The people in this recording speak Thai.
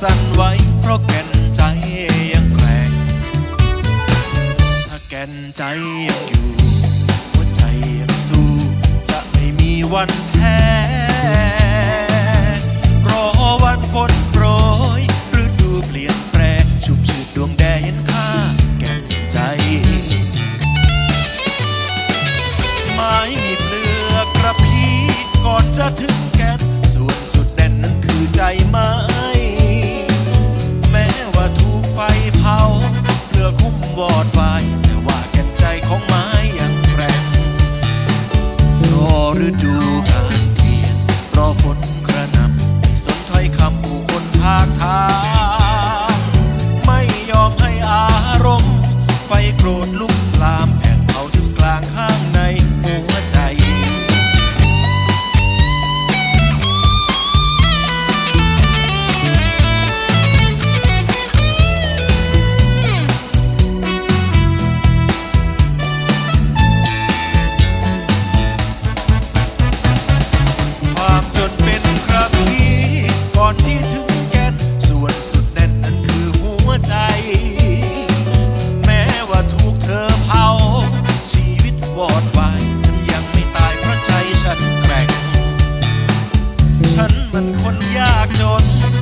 สั่นไหวเพราะแก่นใจยังแกร่งถ้าแก่นใจยังอยู่หัวใจยังสู้ จะไม่มีวันแพ้รอวันฝนโปรยหรือดูเปลี่ยนแปลงชุบชืดดวงแดงเห็นค่าแก่นใจไม้มีเปลือกกระพี้ก่อนจะถึง มันคนยากจน